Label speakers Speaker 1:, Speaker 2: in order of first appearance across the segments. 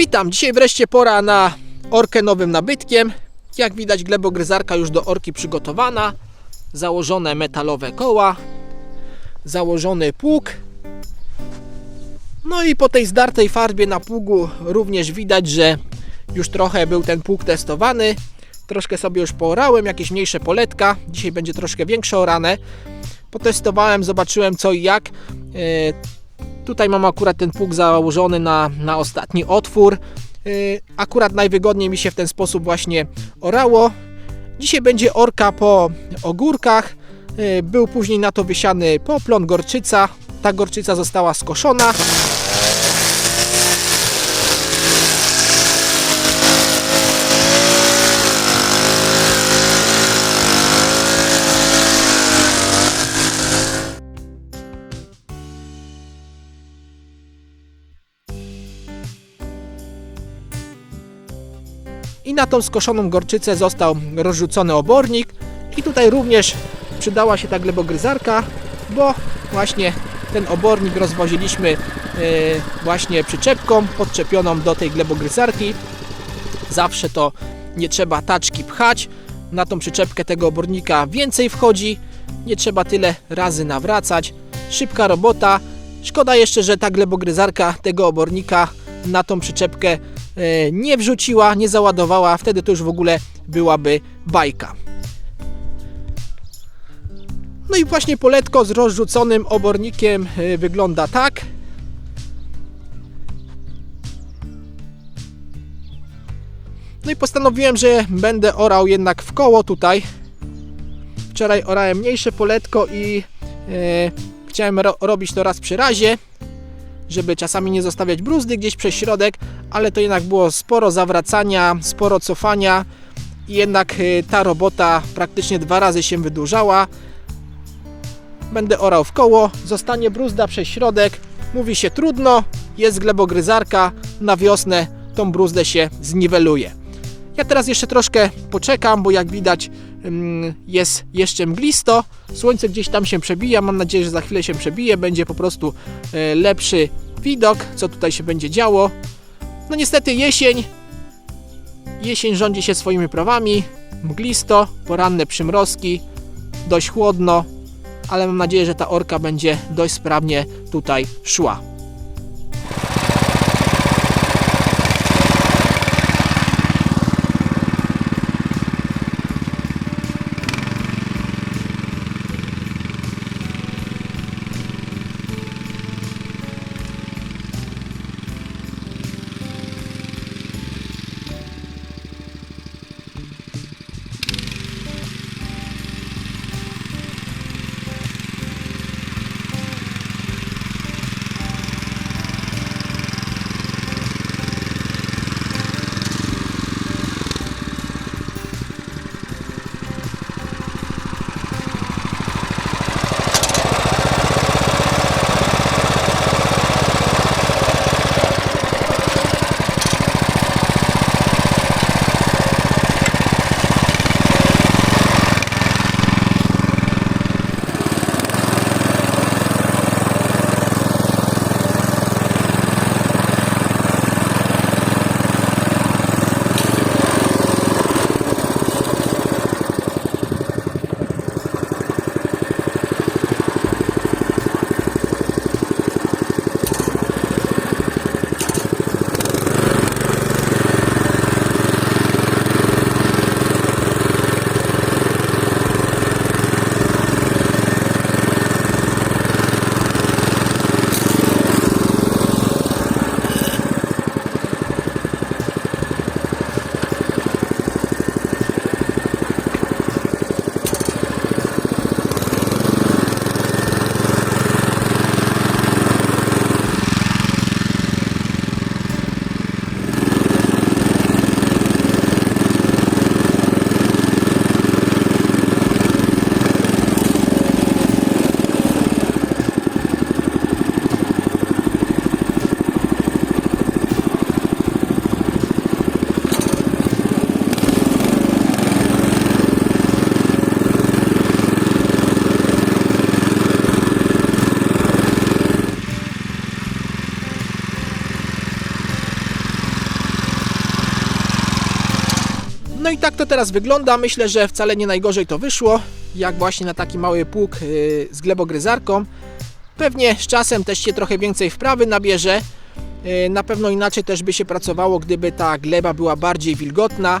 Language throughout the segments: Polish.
Speaker 1: Witam, dzisiaj wreszcie pora na orkę nowym nabytkiem. Jak widać glebogryzarka już do orki przygotowana. Założone metalowe koła. Założony pług. No i po tej zdartej farbie na pługu również widać, że już trochę był ten pług testowany. Troszkę sobie już poorałem, jakieś mniejsze poletka. Dzisiaj będzie troszkę większe orane. Potestowałem, zobaczyłem co i jak. Tutaj mam akurat ten pług założony na, na ostatni otwór. Yy, Akurat najwygodniej mi się w ten sposób właśnie orało. Dzisiaj będzie orka po ogórkach. Yy, Był później na to wysiany poplon, gorczyca. Ta gorczyca została skoszona. Na tą skoszoną gorczycę został rozrzucony obornik i tutaj również przydała się ta glebogryzarka, bo właśnie ten obornik rozwoziliśmy e, właśnie przyczepką podczepioną do tej glebogryzarki. Zawsze to nie trzeba taczki pchać, na tą przyczepkę tego obornika więcej wchodzi, nie trzeba tyle razy nawracać. Szybka robota. Szkoda jeszcze, że ta glebogryzarka tego obornika na tą przyczepkę nie wrzuciła, nie załadowała, wtedy to już w ogóle byłaby bajka. No i właśnie poletko z rozrzuconym obornikiem e, wygląda tak. No i postanowiłem, że będę orał jednak w koło tutaj. Wczoraj orałem mniejsze poletko i e, chciałem ro robić to raz przy razie, żeby czasami nie zostawiać bruzdy gdzieś przez środek, ale to jednak było sporo zawracania, sporo cofania i jednak e, ta robota praktycznie dwa razy się wydłużała. Będę orał w koło, zostanie bruzda przez środek, mówi się trudno, jest glebogryzarka, na wiosnę tą bruzdę się zniweluje. Ja teraz jeszcze troszkę poczekam, bo jak widać jest jeszcze mglisto. Słońce gdzieś tam się przebija. Mam nadzieję, że za chwilę się przebije. Będzie po prostu e, lepszy widok, co tutaj się będzie działo. No niestety jesień. Jesień rządzi się swoimi prawami. Mglisto, poranne przymrozki, dość chłodno, ale mam nadzieję, że ta orka będzie dość sprawnie tutaj szła. No i tak to teraz wygląda. Myślę, że wcale nie najgorzej to wyszło. Jak właśnie na taki mały pług yy, z glebogryzarką. Pewnie z czasem też się trochę więcej wprawy nabierze. Yy, Na pewno inaczej też by się pracowało, gdyby ta gleba była bardziej wilgotna.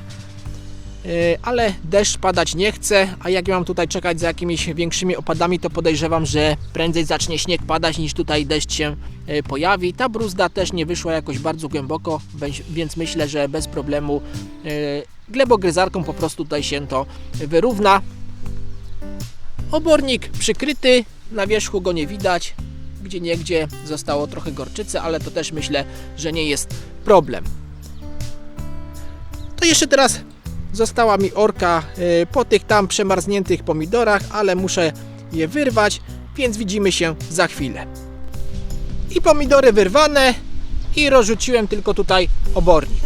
Speaker 1: Yy, Ale deszcz padać nie chce, a jak ja mam tutaj czekać za jakimiś większymi opadami, to podejrzewam, że prędzej zacznie śnieg padać niż tutaj deszcz się yy, pojawi. Ta bruzda też nie wyszła jakoś bardzo głęboko, więc myślę, że bez problemu yy, glebogryzarką po prostu tutaj się to wyrówna. Obornik przykryty, na wierzchu go nie widać, gdzie niegdzie zostało trochę gorczycy, ale to też myślę, że nie jest problem. To jeszcze teraz została mi orka y, po tych tam przemarzniętych pomidorach, ale muszę je wyrwać, więc widzimy się za chwilę. I pomidory wyrwane i rozrzuciłem tylko tutaj obornik.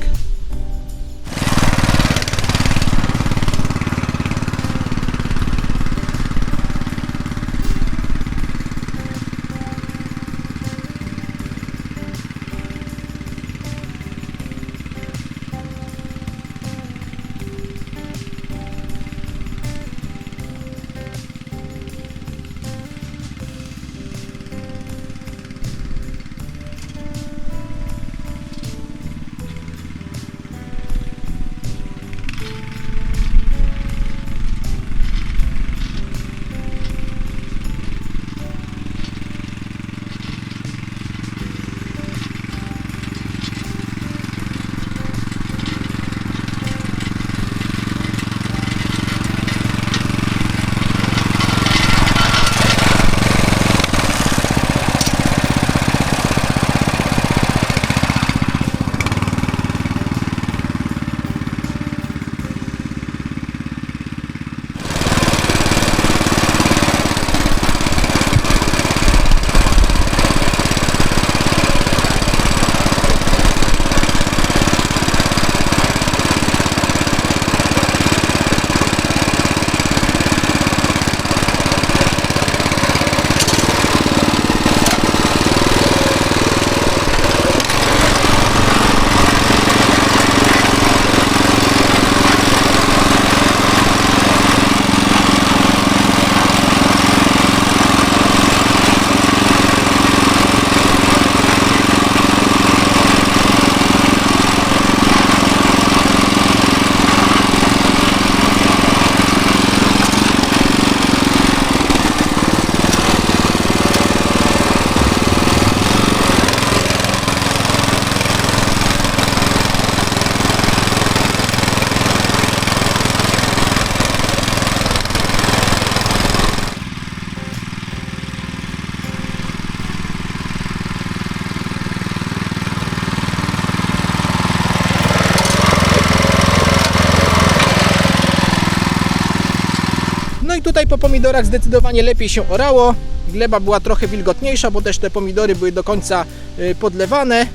Speaker 1: No i tutaj po pomidorach zdecydowanie lepiej się orało. Gleba była trochę wilgotniejsza, bo też te pomidory były do końca y, podlewane.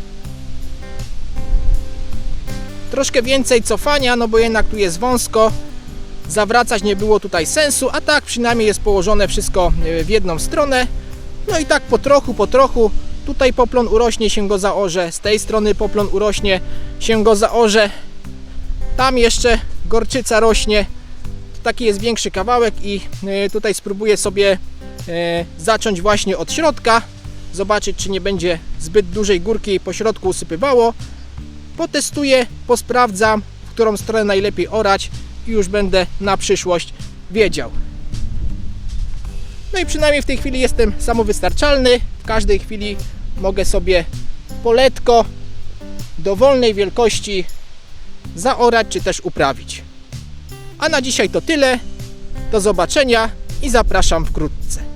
Speaker 1: Troszkę więcej cofania, no bo jednak tu jest wąsko. Zawracać nie było tutaj sensu, a tak przynajmniej jest położone wszystko y, w jedną stronę. No i tak po trochu, po trochu. Tutaj poplon urośnie, się go zaorze. Z tej strony poplon urośnie, się go zaorze. Tam jeszcze gorczyca rośnie taki jest większy kawałek i e, tutaj spróbuję sobie e, zacząć właśnie od środka zobaczyć czy nie będzie zbyt dużej górki po środku usypywało. Potestuję, posprawdzam w którą stronę najlepiej orać i już będę na przyszłość wiedział. No i przynajmniej w tej chwili jestem samowystarczalny. W każdej chwili mogę sobie poletko dowolnej wielkości zaorać czy też uprawić a na dzisiaj to tyle. Do zobaczenia i zapraszam wkrótce.